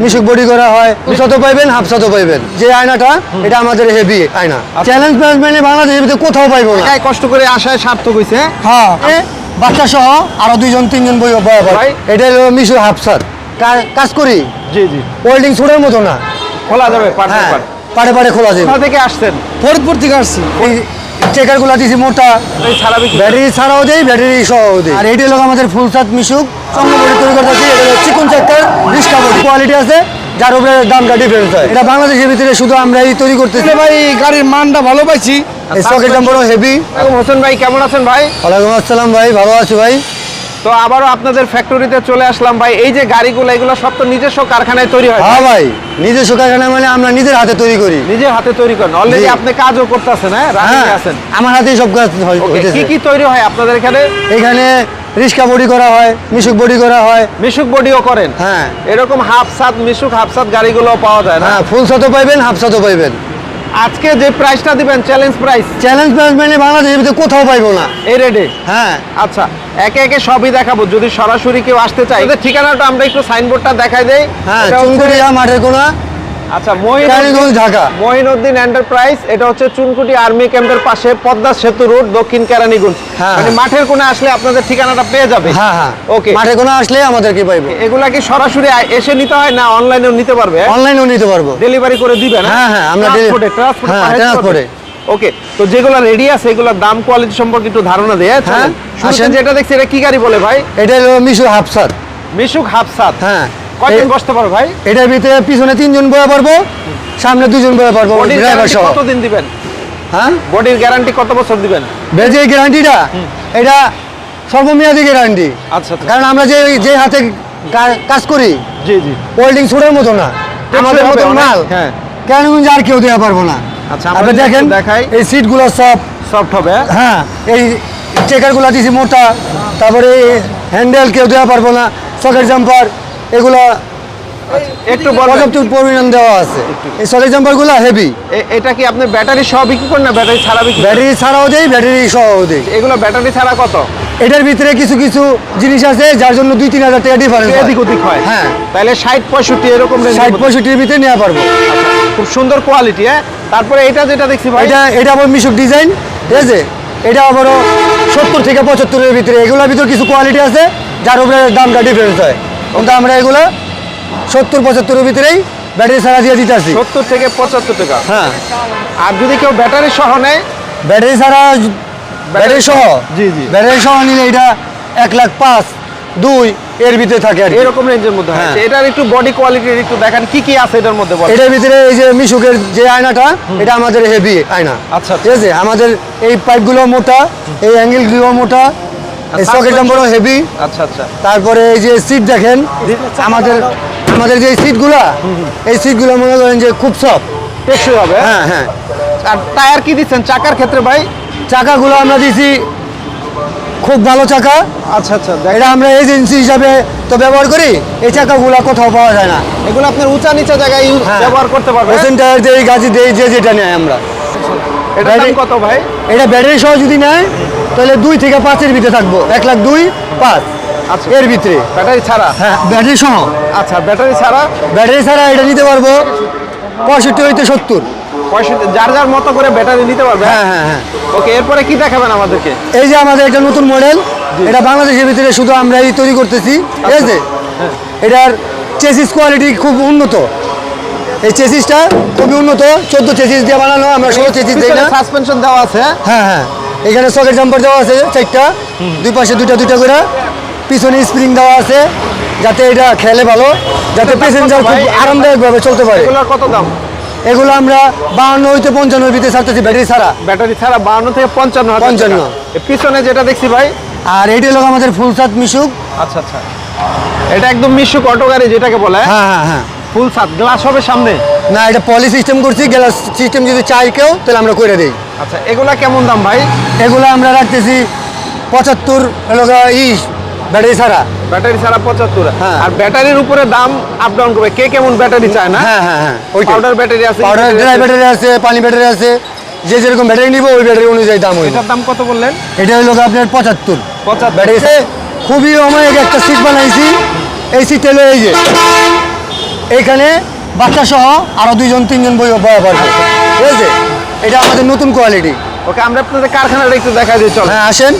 মিশুক body করা হয় শত পাইবেন হাফ শত পাইবেন। যে আয়নাটা এটা আমাদের হেভি আয়না। চ্যালেঞ্জ ম্যানেজমেন্টে বাংলাদেশের ভিতরে কোথাও পাইবো না। কষ্ট করে আসায় সার্থক হয়েছে হ্যাঁ বাচ্চা সহ আরও দুইজন তিনজন বই। এটা হলো মিশু হাফসার কাজ করি? জি জি। ওয়েল্ডিং ছোটের মতো না। খোলা যাবে হ্যাঁ পার্ট পাড়ে পাড়ে খোলা যাবে। থেকে আসছেন? ফরিদপুর থেকে আসছি। এই চেকারগুলা দিছি মোটা ব্যাটারি ছাড়াও দেই ব্যাটারি সহ দেই। আর এটি হলো আমাদের ফুলসাত মিশুক। তৈরি করতেছি এটা হলো চিকন চাক্কার রিস্কা বডি কোয়ালিটি আছে যার উপরে দামটা ডিফারেন্স হয়। এটা বাংলাদেশের ভিতরে শুধু আমরা এই তৈরি করতেছি। ভাই গাড়ির মানটা ভালো পাইছি? এই সকেট দাম বড় হেভি হোসেন ভাই কেমন আছেন ভাই? ওয়ালাইকুম আসসালাম ভাই ভালো আছি ভাই। তো আবারও আপনাদের ফ্যাক্টরিতে চলে আসলাম ভাই। এই যে গাড়িগুলো এগুলো সব তো নিজস্ব কারখানায় তৈরি হয়। হ্যাঁ ভাই নিজস্ব কারখানা মানে আমরা নিজের হাতে তৈরি করি। নিজের হাতে তৈরি করেন। অলরেডি আপনি কাজও করতেছেন হ্যাঁ? রানিং হ্যাঁ আছেন। আমার হাতেই সব কাজ হয়- কি কি তৈরি হয় আপনাদের এখানে? এখানে রিস্কা বডি করা হয় মিশুক বডি করা হয়। মিশুক বডিও করেন? হ্যাঁ। এরকম হাফ সাত মিশুক হাফ সাত গাড়িগুলো পাওয়া যায় না? হ্যাঁ ফুল শত পাইবেন হাফ শত পাইবেন। আজকে যে প্রাইসটা দিবেন চ্যালেঞ্জ প্রাইস চ্যালেঞ্জ ম্যানেজমেন্টে বাংলাদেশের ভিতরে কোথাও পাইবো না। এই রেডে? হ্যাঁ। আচ্ছা। একে একে সবই দেখাবো। যদি সরাসরি কেউ আসতে এদের ঠিকানাটা আমরা একটু সাইনবোর্ডটা দেখাই দেই। হ্যাঁ চুনকুড়িয়া মাঠের কোনা আচ্ছা মহিন কালীগঞ্জ ঢাকা। মহিনুদ্দিন এন্টারপ্রাইজ এটা হচ্ছে চুনকুটি আর্মি ক্যাম্পের পাশে পদ্মা সেতু রোড দক্ষিণ কেরানীগঞ্জ। হ্যাঁ, মানে হ্যাঁ। মাঠের কোণে আসলে আপনাদের ঠিকানাটা পেয়ে যাবে। হ্যাঁ হ্যাঁ। ওকে মাঠের কোনা আসলে আমাদেরকে পাইবো। এগুলা কি সরাসরি এসে নিতে হয় না অনলাইনেও নিতে পারবে? অনলাইনেও নিতে পারব। ডেলিভারি করে দিবেন হ্যাঁ, হ্যাঁ, আমরা ট্রান্সপোর্টে ট্রান্সপোর্টে পারবে? ওকে তো যেগুলো রেডি আছে এগুলোর দাম কোয়ালিটি সম্পর্কে একটু ধারণা দেয় হ্যাঁ, আসেন। যেটা দেখছি এটা কি গাড়ি বলে ভাই? এটা হলো মিশু হাফসার। মিশুক হাফসাত হ্যাঁ। কয়দিন এ- বসতে পারো ভাই? এটার ভিতরে পিছনে তিনজন বয়ে পারব সামনে দুজন বয়ে পারব ড্রাইভার সহ। কতদিন দিবেন? হ্যাঁ? বডির গ্যারান্টি কত বছর দিবেন? বেজে গ্যারান্টিটা এটা সর্বমেয়াদী গ্যারান্টি আচ্ছা আচ্ছা। কারণ আমরা যে যে হাতে কাজ করি জি জি। ওয়েল্ডিং ছোটের মতো না। আমাদের মতো মাল। হ্যাঁ। কেন আর কেউ দেওয়া পারব না? আচ্ছা, আপনি দেখেন দেখাই। এই সিটগুলো সব সফট হবে হ্যাঁ? হ্যাঁ এই চেকারগুলো দিছি মোটা তারপরে হ্যান্ডেল কেউ দেওয়া পারব না সকেট জাম্পার এগুলো একটু পর্যাপ্ত পরিমাণ দেওয়া আছে। এই সকেট জাম্পারগুলো হেভি এটা কি আপনি ব্যাটারি সহ বিক্রি করেন না ব্যাটারি ছাড়া বিক্রি ব্যাটারি ছাড়াও দেই ব্যাটারি সহ দেই। এগুলো ব্যাটারি ছাড়া কত? এটার ভিতরে কিছু কিছু জিনিস আছে যার জন্য দুই তিন হাজার টাকা ডিফারেন্স এদিক ওদিক হয়। হ্যাঁ। তাহলে ষাট পঁয়ষট্টি এরকম ষাট। পঁয়ষট্টির ভিতরে নেওয়া পারব। খুব সুন্দর কোয়ালিটি হ্যাঁ? তারপরে এটা যেটা দেখছি ভাই এটা এটা আবার মিশুক ডিজাইন ঠিক আছে? এটা আবারও সত্তর থেকে পঁচাত্তরের ভিতরে। এগুলোর ভিতরে কিছু কোয়ালিটি আছে যার উপরে দামটা ডিফারেন্স হয়। কিন্তু আমরা এগুলো সত্তর পঁচাত্তরের ভিতরেই ব্যাটারি ছাড়া দিয়ে দিতে আসি সত্তর থেকে পঁচাত্তর টাকা। হ্যাঁ। আর যদি কেউ ব্যাটারি সহ নেয়? ব্যাটারি ছাড়া ব্যাটারি সহ? জি, জি। ব্যাটারি সহ নিলে এটা এক লাখ পাঁচ। দুই এর ভিতরে থাকে আর এরকম রেঞ্জের মধ্যে হয়। হ্যাঁ। আচ্ছা, এটার একটু বডি কোয়ালিটির একটু দেখেন কি কি আছে এটার মধ্যে এটার ভিতরে এই যে মিশুকের যে আয়নাটা এটা আমাদের হেভি আয়না। আচ্ছা, ঠিক আছে? আমাদের এই পাইপগুলো মোটা এই অ্যাঙ্গেলগুলো মোটা এই সকেট নাম্বারও হেভি আচ্ছা। আচ্ছা তারপরে এই যে সিট দেখেন আমাদের আমাদের যে সিটগুলা এই সিটগুলো মনে করেন যে খুব সফট টেকসই হবে। হ্যাঁ? হ্যাঁ হ্যাঁ। আর টায়ার কি দিচ্ছেন? চাকার ক্ষেত্রে ভাই? চাকাগুলো আমরা দিছি খুব ভালো চাকা। আচ্ছা আচ্ছা এটা আমরা এজেন্সি হিসাবে তো ব্যবহার করি এই চাকাগুলো কোথাও পাওয়া যায় না। এগুলো আপনার উঁচা নিচা জায়গায় হ্যাঁ। ব্যবহার করতে পারবেন এসএন টায়ার দেই গাছি দেই যে যেটা নেয় আমরা। এটা কত ভাই? এটা ব্যাটারি সহ যদি নেয় তাহলে দুই থেকে পাঁচের ভিতরে থাকব। এক লাখ দুই পাঁচ। আচ্ছা। এর ভিতরে। ব্যাটারি ছাড়া? হ্যাঁ ব্যাটারি সহ। আচ্ছা ব্যাটারি ছাড়া? ব্যাটারি ছাড়া এটা নিতে পারব পঁয়ষট্টি হইতে সত্তর। যার যার মতো করে ব্যাটারি নিতে পারবে হ্যাঁ? হ্যাঁ হ্যাঁ ওকে এরপরে কি দেখাবেন আমাদেরকে? এই যে আমাদের একটা নতুন মডেল এটা বাংলাদেশের ভিতরে শুধু আমরাই তৈরি করতেছি ঠিক আছে? এটার চেসিস কোয়ালিটি খুব উন্নত। এই চেসিসটা খুবই উন্নত চোদ্দ চেসিস দিয়ে বানানো আমরা ষোলো চেসিস দিই না। সাসপেনশন দেওয়া আছে হ্যাঁ? হ্যাঁ হ্যাঁ। এখানে সকেট জাম্পার দেওয়া আছে চারটা। দুই পাশে দুইটা দুইটা করে। পিছনে স্প্রিং দেওয়া আছে যাতে এটা খেলে ভালো যাতে প্যাসেঞ্জার খুব আরামদায়কভাবে চলতে পারে। কত দাম? এগুলো আমরা বাহান্ন হইতে পঞ্চান্নর ভিতরে ছাড়তেছি ব্যাটারি ছাড়া। ব্যাটারি ছাড়া বাউন্ন থেকে পঞ্চান্ন হাজার টাকা। 55 এ পিছনে যেটা দেখছি ভাই আর এইটা হলো আমাদের ফুল সাত মিশুক। আচ্ছা আচ্ছা। এটা একদম মিশুক অটো গাড়ি যেটাকে বলে। হ্যাঁ হ্যাঁ হ্যাঁ। ফুল সাত গ্লাস হবে সামনে? না এটা পলি সিস্টেম করছি গ্লাস সিস্টেম যদি চাই কেউ তাহলে আমরা করে দিই। আচ্ছা এগুলা কেমন দাম ভাই? এগুলো আমরা রাখতেছি পঁচাত্তর ই ব্যাটারি ছাড়া? ব্যাটারি ছাড়া পঁচাত্তর। হ্যাঁ। আর ব্যাটারির উপরে দাম আপ ডাউন করবে কে কেমন ব্যাটারি চায় না? হ্যাঁ হ্যাঁ হ্যাঁ। পাউডার ব্যাটারি আছে পাউডার ড্রাই ব্যাটারি আছে। পানি ব্যাটারি আছে। যে যেরকম ব্যাটারি নিব ওই ব্যাটারি অনুযায়ী দাম এটার দাম কত বললেন? এটা হলো আপনার পঁচাত্তর। পঁচাত্তর। ব্যাটারি খুবই অমায়িক একটা সিট বানাইছি। এই সিটটা হলো এই যে। এইখানে বাচ্চা সহ আরও দুইজন তিনজন বই বয়া পারবে ঠিক আছে এটা আমাদের নতুন কোয়ালিটি ওকে আমরা আপনাদের কারখানাটা একটু দেখা দিই চল হ্যাঁ আসেন।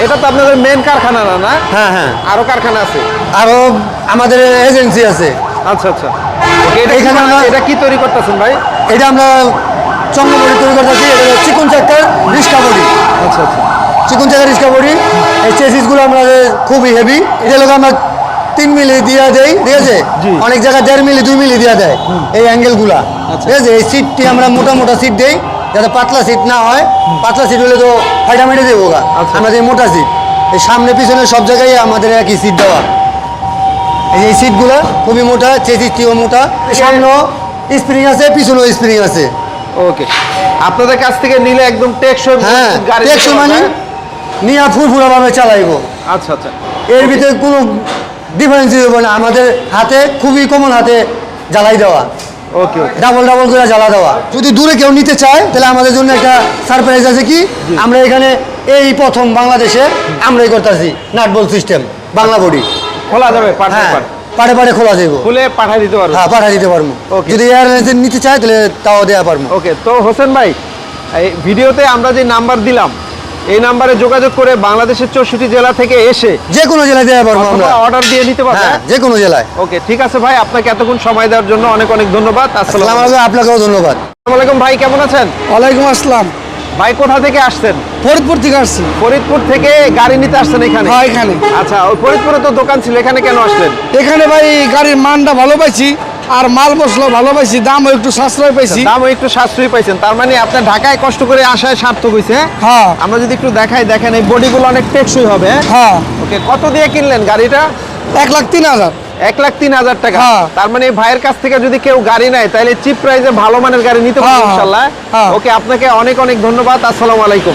এটা তো আপনাদের মেন কারখানা না না? হ্যাঁ হ্যাঁ। আরও কারখানা আছে? আরও আমাদের এজেন্সি আছে। আচ্ছা আচ্ছা। এখানে আমরা- এটা কি তৈরি করতেছেন ভাই? এটা আমরা চঙ্গবড়ি তৈরি করতেছি। এটা চিকন চাক্কার রিস্কা বডি। আচ্ছা আচ্ছা। চিকন চাক্কার রিস্কা বডি। এই চেসিসগুলো আমাদের খুবই হেভি এটা লোক আমরা তিন মিলি দিয়া দেই ঠিক আছে? অনেক জায়গায় দেড় মিলি দুই মিলি দিয়া দেয়। এই অ্যাঙ্গেলগুলা ঠিক আছে? এই সিটটি আমরা মোটা মোটা সিট দেই। যাতে পাতলা সিট না হয় পাতলা সিট হলে তো ফাইটা মেটে দেবো গা। আচ্ছা। আমাদের মোটা সিট এই সামনে পিছনে সব জায়গায় আমাদের একই সিট দেওয়া। এই যে সিটগুলো খুবই মোটা চেসিসটিও মোটা। সামনেও স্প্রিং আছে পিছনেও স্প্রিং আছে। ওকে আপনাদের কাছ থেকে নিলে একদম টেকসই হ্যাঁ টেকসই মানে পারবে। নিয়ে ফুরফুরা ভাবে চালাইবো। আচ্ছা আচ্ছা। এর ভিতরে কোনো ডিফারেন্স হবে না। আমাদের হাতে খুবই কমন হাতে জ্বালাই দেওয়া। ওকে ডাবল ডাবল করে জ্বালা দেওয়া। যদি দূরে কেউ নিতে চায় তাহলে আমাদের জন্য একটা সারপ্রাইজ আছে কি? আমরা এখানে এই প্রথম বাংলাদেশে আমরাই করতেছি নাটবল সিস্টেম বাংলা বডি খোলা যাবে হ্যাঁ পাড়ে পাড়ে খোলা যাব খুলে পাঠিয়ে দিতে পারব। হ্যাঁ পাঠা দিতে পারব. যদি এয়ারলাইন্সে নিতে চায় তাহলে তাও দেওয়া পারব। ওকে তো হোসেন ভাই এই ভিডিওতে আমরা যে নাম্বার দিলাম এই নাম্বারে যোগাযোগ করে বাংলাদেশের চৌষট্টি জেলা থেকে এসে যে কোনো জেলায় দেওয়া পারব আমরা অর্ডার দিয়ে নিতে পারবে হ্যাঁ যে কোনো জেলায়। ওকে ঠিক আছে ভাই আপনাকে এতক্ষণ সময় দেওয়ার জন্য অনেক অনেক ধন্যবাদ আসসালামু আসসালামু আলাইকুম আপনাকেও ধন্যবাদ। আলাইকুম ভাই কেমন আছেন? ওয়ালাইকুম আসসালাম। ভাই কোথা থেকে আসছেন? ফরিদপুর থেকে আসছি। ফরিদপুর থেকে গাড়ি নিতে আসছেন এখানে? হ্যাঁ এখানে। আচ্ছা ওই ফরিদপুরে তো দোকান ছিল এখানে কেন আসলেন? এখানে ভাই গাড়ির মানটা ভালো পাইছি আর মাল মশলা ভালো পাইছি দামও একটু সাশ্রয় পাইছি। দামও একটু সাশ্রয় পাইছেন তার মানে আপনার ঢাকায় কষ্ট করে আসায় সার্থক হয়েছে হ্যাঁ। আমরা যদি একটু দেখাই দেখেন এই বডিগুলো অনেক টেকসই হবে। হ্যাঁ। ওকে কত দিয়ে কিনলেন গাড়িটা? এক লাখ তিন হাজার। এক লাখ তিন হাজার টাকা। হ্যাঁ। তার মানে ভাইয়ের কাছ থেকে যদি কেউ গাড়ি নেয় তাহলে চিপ প্রাইসে ভালো মানের গাড়ি নিতে পারবে হ্যাঁ, ইনশাল্লাহ। হ্যাঁ। ওকে আপনাকে অনেক অনেক ধন্যবাদ। আসসালামু আলাইকুম।